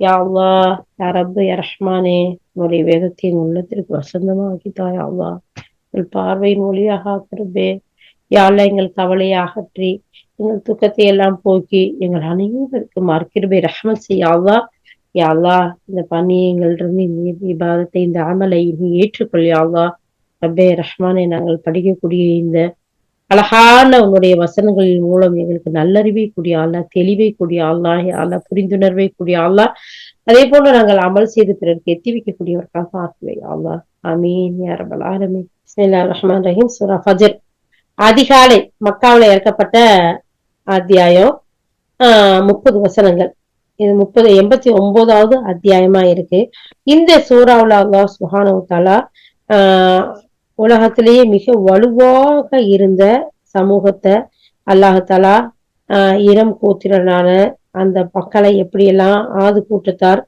யா அல்லா யா ரப்பு யா ரஹ்மானே உன்னுடைய வேதத்தின் உள்ளத்திற்கு வசந்தமாக்கித்தா யா அல்லா உங்கள் பார்வையின் ஒளியாக ஆக்கிறபே யாழ்ல எங்கள் கவலையை அகற்றி எங்கள் துக்கத்தை எல்லாம் போக்கி எங்கள் அனைவருக்கு மறுக்கிறபே ரஹ்மத் செய்யாவா யாழ்லா இந்த பணியை இந்த விவாதத்தை இந்த அமலை நீ ஏற்றுக்கொள் ரப்பே ரஹ்மானை நாங்கள் படிக்கக்கூடிய இந்த அழகான உன்னுடைய வசனங்களின் மூலம் எங்களுக்கு நல்லறிவை கூடிய ஆள்லா தெளிவை கூடிய ஆள்லா ஆளா புரிந்துணர்வை கூடிய ஆளா அதே போல நாங்கள் அமல் செய்து பிறருக்கு எத்தி வைக்கக்கூடியவர்களாக ஆக்குவை ஆளா அமீன் யாரபல் ஆலமீன். ரஹ்மான் ரஹீம். சுரா ஃபஜர். அதிகாலை மக்காவில் இறக்கப்பட்ட அத்தியாயம் ஆஹ் முப்பது வசனங்கள். இது முப்பது எண்பத்தி ஒன்பதாவது அத்தியாயமா இருக்கு. இந்த சூறாவில் அல்லா சுஹானு தாலா ஆஹ் உலகத்திலேயே மிக வலுவாக இருந்த சமூகத்தை அல்லாஹாலா ஆஹ் இரம் கூத்திரனான அந்த மக்களை எப்படியெல்லாம் ஆது கூட்டத்தார்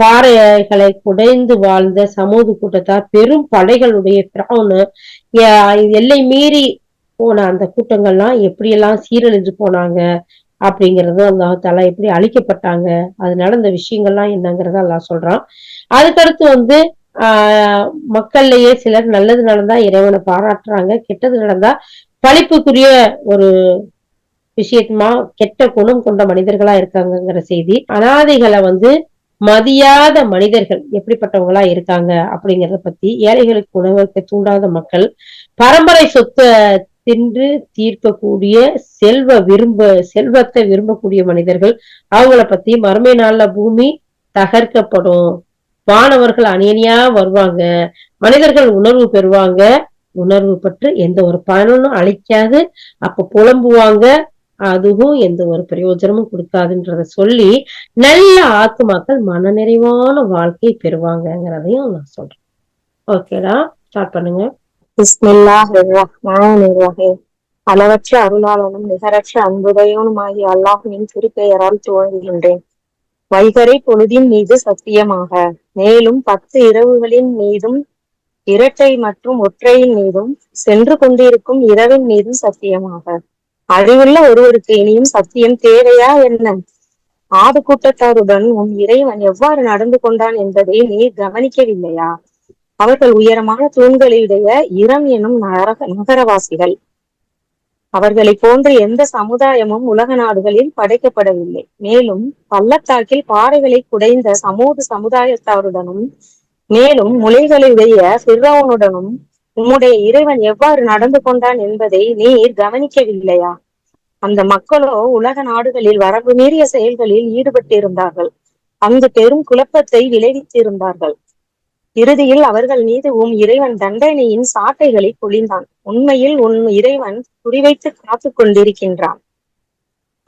பாறைகளை குடைந்து வாழ்ந்த சமூக கூட்டத்தார் பெரும் படைகளுடைய பிராவுன்னு எல்லை மீறி போன அந்த கூட்டங்கள்லாம் எப்படியெல்லாம் சீரழிஞ்சு போனாங்க அப்படிங்கறது அல்லாஹாலா எப்படி அழிக்கப்பட்டாங்க அது நடந்த விஷயங்கள்லாம் என்னங்கிறத அல்லாஹ் சொல்றான். அதுக்கடுத்து வந்து மக்கள்லயே சிலர் நல்லது நடந்தா இறைவனை பாராட்டுறாங்க கெட்டது நடந்தா பழிப்புக்குரிய ஒரு விஷயமா கெட்ட குணம் கொண்ட மனிதர்களா இருக்காங்கங்கிற செய்தி. அனாதைகளை வந்து மதியாத மனிதர்கள் எப்படிப்பட்டவங்களா இருக்காங்க அப்படிங்கறத பத்தி ஏழைகளுக்கு உணவுக்கு தூண்டாத மக்கள் பரம்பரை சொத்தை தின்று தீர்க்கக்கூடிய செல்வ விரும்ப செல்வத்தை விரும்பக்கூடிய மனிதர்கள் அவங்கள பத்தி மறுமை நாள்ல பூமி தகர்க்கப்படும். வானவர்கள் அணியணியா வருவாங்க. மனிதர்கள் உணர்வு பெறுவாங்க. உணர்வு பற்று எந்த ஒரு பயனும் அழிக்காது அப்ப புலம்புவாங்க. அதுவும் எந்த ஒரு பிரயோஜனமும் கொடுக்காதுன்றத சொல்லி நல்ல ஆத்துமாக்கள் மனநிறைவான வாழ்க்கை பெறுவாங்கங்கிறதையும் நான் சொல்றேன். ஓகேடா ஸ்டார்ட் பண்ணுங்க. அளவற்ற அருளாளனும் நிகரற்ற அன்புடையவனுமாகிய அல்லாஹுவின் திருப்பெயரால் துவங்குகின்றேன். வைகரை பொழுதின் மீது சத்தியமாக. மேலும் பத்து இரவுகளின் மீதும் இரட்டை மற்றும் ஒற்றையின் மீதும் சென்று கொண்டிருக்கும் இரவின் மீதும் சத்தியமாக. அறிவுள்ள ஒருவருக்கு இனியும் சத்தியம் தேவையா என்ன? ஆடு கூட்டத்தாருடன் உன் இறைவன் எவ்வாறு நடந்து கொண்டான் என்பதை நீ கவனிக்கவில்லையா? அவர்கள் உயரமான தூண்களுடைய இரம் எனும் நகர நகரவாசிகள். அவர்களை போன்ற எந்த சமுதாயமும் உலக நாடுகளில் படைக்கப்படவில்லை. மேலும் பள்ளத்தாக்கில் பாறைகளை குடைந்த சமூக சமுதாயத்தாருடனும் மேலும் முளைகளுடைய சிறுவனுடனும் உம்முடைய இறைவன் எவ்வாறு நடந்து கொண்டான் என்பதை நீர் கவனிக்கவில்லையா? அந்த மக்களோ உலக நாடுகளில் வரம்பு மீறிய செயல்களில் ஈடுபட்டிருந்தார்கள். அங்கு பெரும் குழப்பத்தை விளைவித்திருந்தார்கள். இறுதியில் அவர்கள் மீது உம் இறைவன் தண்டனையின் சாட்டைகளை பொழிந்தான். உண்மையில் உன் இறைவன் குறிவைத்து காத்து கொண்டிருக்கின்றான்.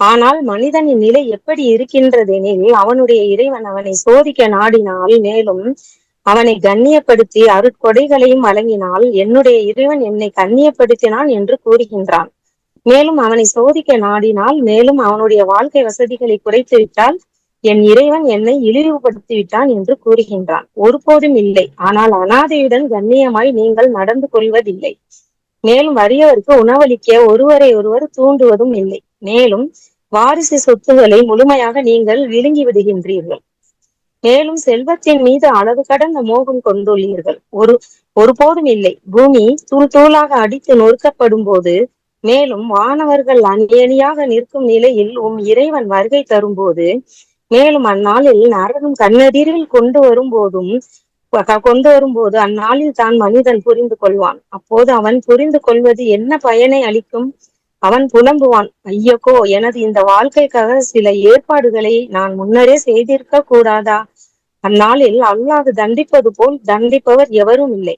ஆனால் மனிதனின் நிலை எப்படி இருக்கின்றதெனில் அவனுடைய இறைவன் அவனை சோதிக்க நாடினால் மேலும் அவனை கண்ணியப்படுத்தி அருட்கொடைகளையும் வழங்கினால் என்னுடைய இறைவன் என்னை கண்ணியப்படுத்தினான் என்று கூறுகின்றான். மேலும் அவனை சோதிக்க நாடினால் மேலும் அவனுடைய வாழ்க்கை வசதிகளை குறைத்துவிட்டால் என் இறைவன் என்னை இழிவுபடுத்தி விட்டான் என்று கூறுகின்றான். ஒருபோதும் இல்லை. ஆனால் அனாதையுடன் கண்ணியமாய் நீங்கள் நடந்து கொள்வதில்லை. மேலும் வறியவருக்கு உணவளிக்க ஒருவரை ஒருவர் தூண்டுவதும் இல்லை. மேலும் வாரிசு சொத்துக்களை முழுமையாக நீங்கள் விழுங்கி விடுகின்றீர்கள். மேலும் செல்வத்தின் மீது அளவு கடந்த மோகம் கொண்டுள்ளீர்கள். ஒரு ஒருபோதும் இல்லை. பூமி தூள் தூளாக அடித்து நொறுக்கப்படும் போது மேலும் வானவர்கள் அணியணியாக நிற்கும் நிலையில் உம் இறைவன் வருகை தரும்போது மேலும் அந்நாளில் நரகம் கண்ணெதிரில் கொண்டு வரும் போதும் கொண்டு வரும்போது அந்நாளில் தான் மனிதன் புரிந்து கொள்வான். அப்போது அவன் புரிந்து கொள்வது என்ன பயனை அளிக்கும்? அவன் புலம்புவான். ஐயக்கோ எனது இந்த வாழ்க்கைக்காக சில ஏற்பாடுகளை நான் முன்னரே செய்திருக்க கூடாதா? அந்நாளில் அல்லாது தண்டிப்பது போல் தண்டிப்பவர் எவரும் இல்லை.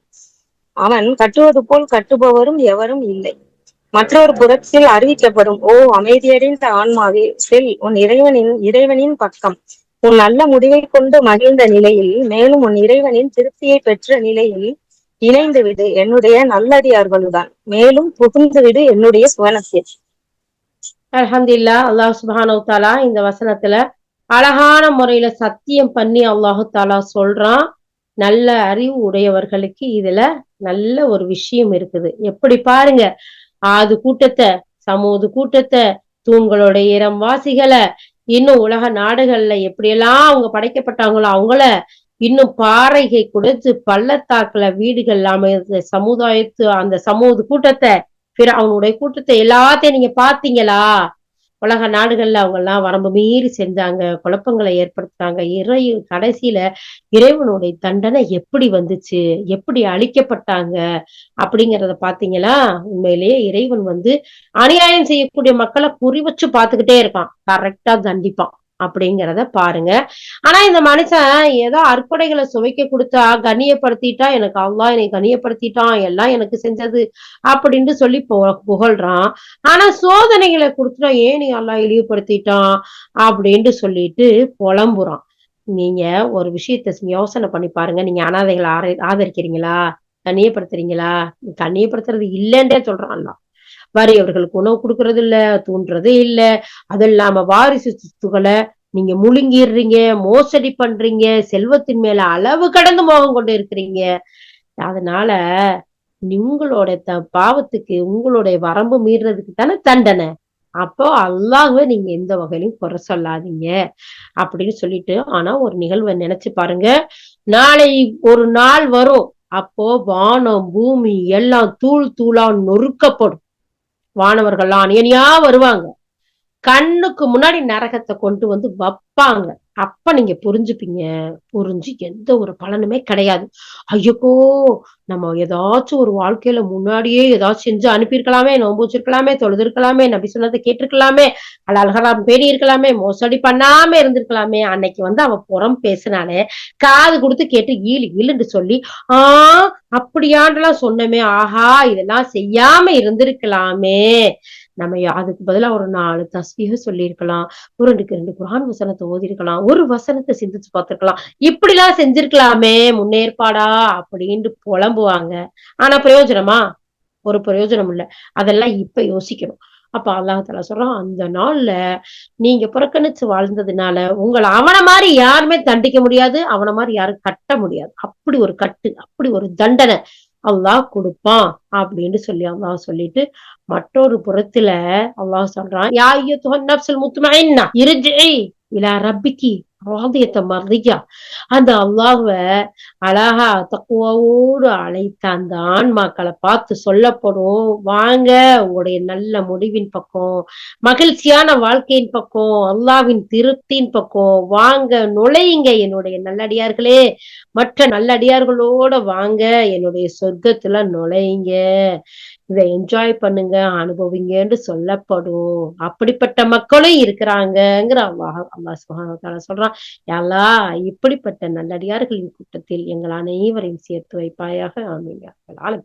அவன் கட்டுவது போல் கட்டுபவரும் எவரும் இல்லை. மற்றொரு புறத்தில் அறிவிக்கப்படும் ஓ அமைதியடைந்த ஆன்மாவே செல் உன் இறைவனின் இறைவனின் பக்கம். உன் நல்ல முடிவை கொண்டு மகிழ்ந்த நிலையில் மேலும் உன் இறைவனின் திருப்தியை பெற்ற நிலையில் இணைந்து விடு என்னுடைய நல்லடியார்களுடன். மேலும் புகுந்து விடு என்னுடைய சுவனத்தில். அல்ஹம்துலில்லா அல்லாஹ் சுபானு தாலா இந்த வசனத்துல அழகான முறையில சத்தியம் பண்ணி அல்லாஹு தாலா சொல்றான். நல்ல அறிவு உடையவர்களுக்கு இதுல நல்ல ஒரு விஷயம் இருக்குது. எப்படி பாருங்க ஆது கூட்டத்தை சமூது கூட்டத்தை தூண்களுடைய இரம் வாசிகளை இன்னும் உலக நாடுகள்ல எப்படியெல்லாம் அவங்க படைக்கப்பட்டாங்களோ அவங்கள இன்னும் பாறைகை கொடுத்து பள்ளத்தாக்குல வீடுகள் அமைந்த சமுதாயத்து அந்த சமூக கூட்டத்தை பிற அவனுடைய கூட்டத்தை எல்லாத்தையும் நீங்க பாத்தீங்களா உலக நாடுகள்ல அவங்க எல்லாம் வரம்பு மீறி செஞ்சாங்க குழப்பங்களை ஏற்படுத்தினாங்க. இறை கடைசியில இறைவனுடைய தண்டனை எப்படி வந்துச்சு? எப்படி அழிக்கப்பட்டாங்க? அப்படிங்கிறத பாத்தீங்களா உண்மையிலேயே இறைவன் வந்து அநியாயம் செய்யக்கூடிய மக்களை குறி வச்சு பாத்துக்கிட்டே இருக்கான் கரெக்டா தண்டிப்பான். அப்படிங்கிறத பாருங்க. ஆனா இந்த மனுஷன் ஏதோ அற்புடைகளை சுவைக்க கொடுத்தா கண்ணியப்படுத்திட்டா எனக்கு அல்லாஹ் என்னை கண்ணியப்படுத்திட்டான் எல்லாம் எனக்கு செஞ்சது அப்படின்ட்டு சொல்லி பு- புகழ்றான். ஆனா சோதனைகளை கொடுத்துட்டா ஏன் நீ எல்லாம் இழிவுபடுத்திட்டான் அப்படின்ட்டு சொல்லிட்டு புலம்புறான். நீங்க ஒரு விஷயத்த யோசனை பண்ணி பாருங்க. நீங்க அனாதைகளை ஆதரிக்கிறீங்களா? கண்ணியப்படுத்துறீங்களா? கண்ணியப்படுத்துறது இல்லைன்றே சொல்றான் வறியவர்களுக்கு உணவு கொடுக்கறது இல்ல தூண்டுறது இல்ல. அது இல்லாம வாரிசு சொத்துக்களை நீங்க முழுங்கிடுறீங்க மோசடி பண்றீங்க செல்வத்தின் மேல அளவு கடந்து மோகம் கொண்டு இருக்கிறீங்க. அதனால உங்களோட த பாவத்துக்கு உங்களுடைய வரம்பு மீறதுக்கு தானே தண்டனை. அப்போ அல்லாஹ்வை நீங்க எந்த வகையிலும் குறை சொல்லாதீங்க. அப்படின்னு சொல்லிட்டு ஆனா ஒரு நிகழ்வை நினைச்சு பாருங்க. நாளை ஒரு நாள் வரும். அப்போ வானம் பூமி எல்லாம் தூள் தூளா நொறுக்கப்படும். வானவர்கள்லாம் அணியணியா வருவாங்க. கண்ணுக்கு முன்னாடி நரகத்தை கொண்டு வந்து வைப்பாங்க. அப்ப நீங்க புரிஞ்சுப்பீங்க. புரிஞ்சு எந்த ஒரு பலனுமே கிடையாது. ஐயோ நம்ம ஏதாச்சும் ஒரு வாழ்க்கையில முன்னாடியே ஏதாச்சும் செஞ்சு அனுப்பியிருக்கலாமே நோம்பு வச்சிருக்கலாமே தொழுதிருக்கலாமே நபி சொன்னதை கேட்டிருக்கலாமே அழகலாம் பேணி இருக்கலாமே மோசடி பண்ணாம இருந்திருக்கலாமே அன்னைக்கு வந்து அவ புறம் பேசினாலே காது கொடுத்து கேட்டு ஈழு ஈழுன்னு சொல்லி ஆஹ் அப்படியாண்டெல்லாம் சொன்னமே ஆஹா இதெல்லாம் செய்யாம இருந்திருக்கலாமே நம்ம அதுக்கு பதிலா ஒரு நாலு தஸ்வீக சொல்லியிருக்கலாம். ஒரு ரெண்டுக்கு ரெண்டு குரான் வசனத்தை ஓதிருக்கலாம் ஒரு வசனத்தை சிந்திச்சு பார்த்துருக்கலாம். இப்படி எல்லாம் செஞ்சிருக்கலாமே முன்னேற்பாடா அப்படின்ட்டு புலம்புவாங்க. ஆனா பிரயோஜனமா? ஒரு பிரயோஜனம் இல்ல. அதெல்லாம் இப்ப யோசிக்கணும். அப்ப அல்லாஹால சொல்றான் அந்த நாள்ல நீங்க புறக்கணிச்சு வாழ்ந்ததுனால உங்களை அவன மாதிரி யாருமே தண்டிக்க முடியாது அவனை மாதிரி யாரும் கட்ட முடியாது. அப்படி ஒரு கட்டு அப்படி ஒரு தண்டனை. அல்லாஹ் கொடுப்பான் அப்படின்னு சொல்லி அல்லாஹ் சொல்லிட்டு மற்றொரு புறத்துல அல்லாஹ் சொல்றான் யா ஐயத்துஹன் நஃப்ஸுல் முத்மஇன்னா இர்ஜிஇ இலா ரப்பிக்கி ராதியத்த மர்தியா அந்த அல்லாஹ்வ அழகா தக்குவோடு அழைத்த அந்த ஆன்மாக்களை பார்த்து சொல்லப்படும். வாங்க உங்களுடைய நல்ல முடிவின் பக்கம் மகிழ்ச்சியான வாழ்க்கையின் பக்கம் அல்லாவின் திருப்தியின் பக்கம். வாங்க நுழையுங்க என்னுடைய நல்லடியார்களே. மற்ற நல்லடியார்களோட வாங்க என்னுடைய சொர்க்கத்துல நுழையுங்க. இதை என்ஜாய் பண்ணுங்க அனுபவிங்கன்னு சொல்லப்படும். அப்படிப்பட்ட மக்களும் இருக்கிறாங்கங்கிற அல்லாஹ் அல்லாஹ் சுகான சொல்றான். எல்லா இப்படிப்பட்ட நல்லடியார்களின் கூட்டத்தில் எங்கள் அனைவரையும் சேர்த்து வைப்பாயாக. ஆமீங்க யா